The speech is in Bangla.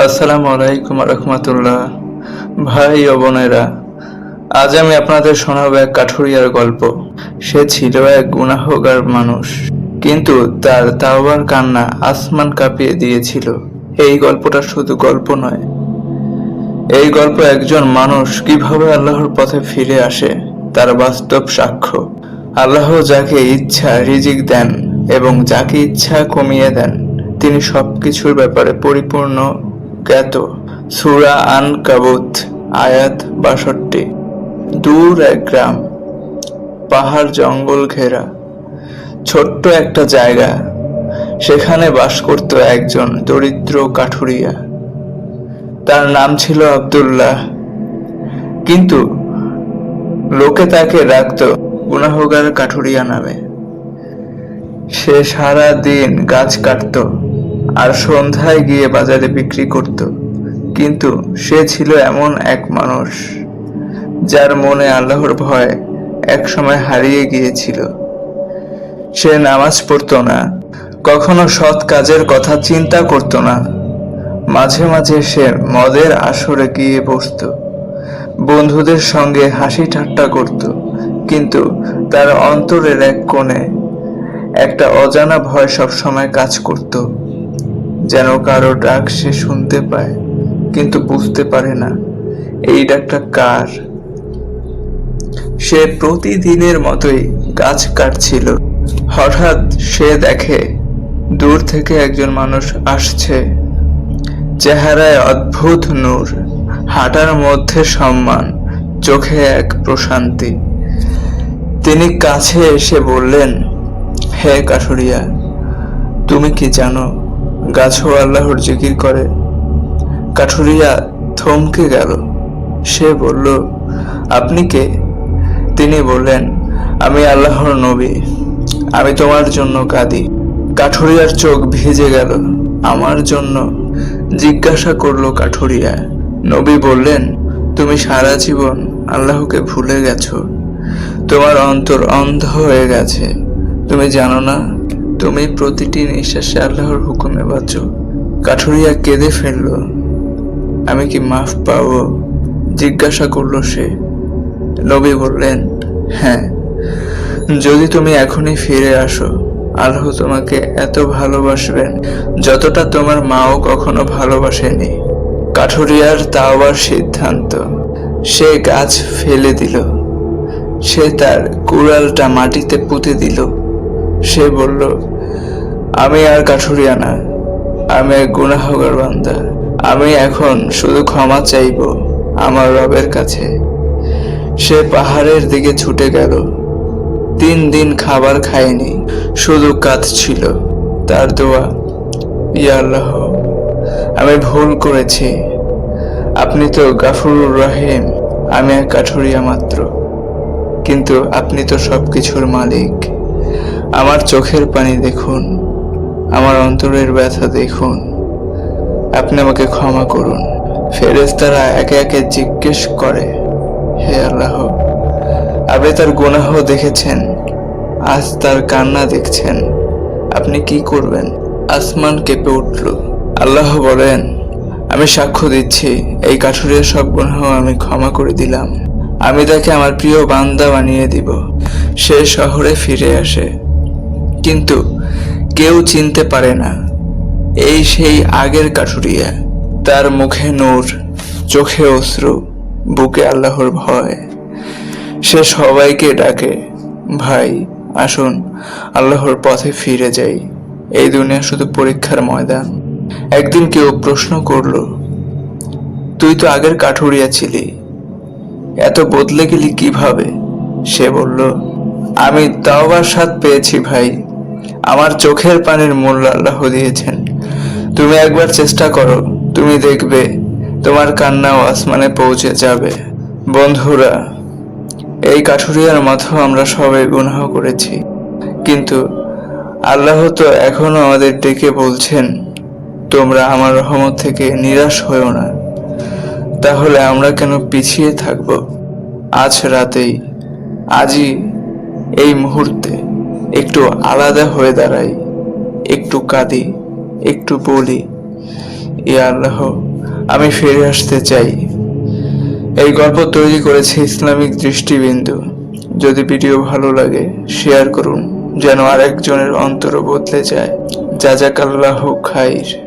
আসসালামু আলাইকুম রহমতুল্লাহ। ভাই ও বোনেরা, আজ আমি আপনাদের শোনাবো এক কাঠুরিয়ার গল্প। সে ছিল এক গুনাহগার মানুষ, কিন্তু তার তাওবার কান্না আসমান কাঁপিয়ে দিয়েছিল। এই গল্পটা শুধু গল্প নয়, এই গল্প একজন মানুষ কীভাবে আল্লাহর পথে ফিরে আসে, তার বাস্তব সাক্ষ্য। আল্লাহ যাকে ইচ্ছা রিজিক দেন এবং যাকে ইচ্ছা কমিয়ে দেন, তিনি সবকিছুর ব্যাপারে পরিপূর্ণ জ্ঞাত। সুরা আন কাবুত আয়াত বাষট্টি। দূর এক গ্রাম, পাহাড় জঙ্গল ঘেরা। ছোট্ট একটা জায়গা, সেখানে বাস করত একজন দরিদ্র কাঠুরিয়া। তার নাম ছিল আবদুল্লাহ। কিন্তু লোকে তাকে ডাকত গুনাহগার কাঠুরিয়া নামে। সে সারা দিন গাছ কাটত আর সন্ধ্যায় গিয়ে বাজারে বিক্রি করত, কিন্তু সে ছিল এমন এক মানুষ যার মনে আল্লাহর ভয় একসময় হারিয়ে গিয়েছিল। সে নামাজ পড়তো না, কখনো সৎ কাজের কথা চিন্তা করতো না। মাঝে মাঝে সে মদের আসরে গিয়ে বসতো, বন্ধুদের সঙ্গে হাসি ঠাট্টা করত, কিন্তু তার অন্তরের এক কোণে একটা অজানা ভয় সবসময় কাজ করত। কারও ডাক সে শুনতে পায়, কিন্তু বুঝতে পারে না, এই ডাকটা কার? সে প্রতিদিনের মতোই গাছ কাটছিল। হঠাৎ সে দেখে দূর থেকে একজন মানুষ আসছে। চেহারায় অদ্ভুত নূর, হাঁটার মধ্যে সম্মান, চোখে এক প্রশান্তি। তিনি কাছে এসে বললেন, হে কাঠুরিয়া, তুমি কি জানো গাছও আল্লাহর জিকির করে। কাঠুরিয়া থমকে গেল। সে বলল, আপনি কে? তিনি বললেন, আমি আল্লাহর নবী। আমি তোমার জন্য কাঁদি। কাঠুরিয়ার চোখ ভিজে গেল। আমার জন্য? জিজ্ঞাসা করল কাঠুরিয়া। নবী বললেন, তুমি সারা জীবন আল্লাহকে ভুলে গেছো। তোমার অন্তর অন্ধ হয়ে গেছে। তুমি জানো না তুমি প্রতিটি নিঃশ্বাসে আল্লাহর হুকুমে বাঁচো। কাঠুরিয়া কেঁদে ফেলল। আমি কি মাফ পাবো? জিজ্ঞাসা করল সে। নবী বললেন হ্যাঁ যদি তুমি এখনই ফিরে আসো, আল্লাহ তোমাকে এত ভালোবাসবেন যতটা তোমার মাও কখনো ভালোবাসেনি। কাঠুরিয়ার তাওয়ার সিদ্ধান্ত। সে গাছ ফেলে দিল। সে তার কুড়ালটা মাটিতে পুঁতে দিল। সে বলল আমি আর কাঠুরিয়া না। আমি এক গুনাহগার বান্দা। আমি এখন শুধু ক্ষমা চাইব আমার রবের কাছে। সে পাহাড়ের দিকে ছুটে গেল। তিন দিন খাবার খায়নি, শুধু কাঁদছিল। তার দোয়া, ইয়া আল্লাহ, আমি ভুল করেছি। আপনি তো গাফুরুর রহিম, আমি এক কাঠুরিয়া মাত্র। কিন্তু আপনি তো সব কিছুর মালিক। আমার চোখের পানি দেখুন আমার অন্তরের ব্যথা দেখুন। আপনি আমাকে ক্ষমা করুন। ফেরেশতারা একে একে জিজ্ঞেস করে, হে আল্লাহ, আপনি তার গুনাহ দেখেছেন, আজ তার কান্না দেখছেন। আপনি কি করবেন? আসমান কেঁপে উঠল। আল্লাহ বলেন, আমি সাক্ষ্য দিচ্ছি, এই কাঠুরিয়া সব গুনাহ আমি ক্ষমা করে দিলাম। আমি তাকে আমার প্রিয় বান্দা বানিয়ে দিব। সে শহরে ফিরে আসে। কিন্তু কেউ চিনতে পারে না। এই সেই আগের কাঠুরিয়া। তার মুখে নূর, চোখে অশ্রু, বুকে আল্লাহর ভয়। সে সবাইকে ডাকে, ভাই, আসুন, আল্লাহর পথে ফিরে যাই। এই দুনিয়া শুধু পরীক্ষার ময়দান। একদিন কেউ প্রশ্ন করল, তুই তো আগের কাঠুরিয়া ছিলি। এত বদলে গেলি কীভাবে? সে বলল, আমি তাওবার স্বাদ পেয়েছি, ভাই। আমার চোখের পানির মূল্য আল্লাহ দিয়েছেন। তুমি একবার চেষ্টা করো, তুমি দেখবে তোমার কান্নাও আসমানে পৌঁছে যাবে। বন্ধুরা, এই কাঠুরিয়ার মতো আমরা সবাই গুনাহ করেছি। কিন্তু আল্লাহ তো এখনও আমাদের ডেকে বলছেন, তোমরা আমার রহমত থেকে নিরাশ হয়েও না। তাহলে আমরা কেন পিছিয়ে থাকব? আজ রাতেই, আজই, এই মুহূর্তে। একটু আলাদা হয়ে দাঁড়াই, একটু কাঁদি, একটু বলি, এ আল্লাহ, আমি ফিরে আসতে চাই। এই গল্প তৈরি করেছে ইসলামিক দৃষ্টিবিন্দু। যদি ভিডিও ভালো লাগে, শেয়ার করুন, যেন আরেকজনের অন্তর বদলে যায়। যা যাক আল্লাহ খাইর।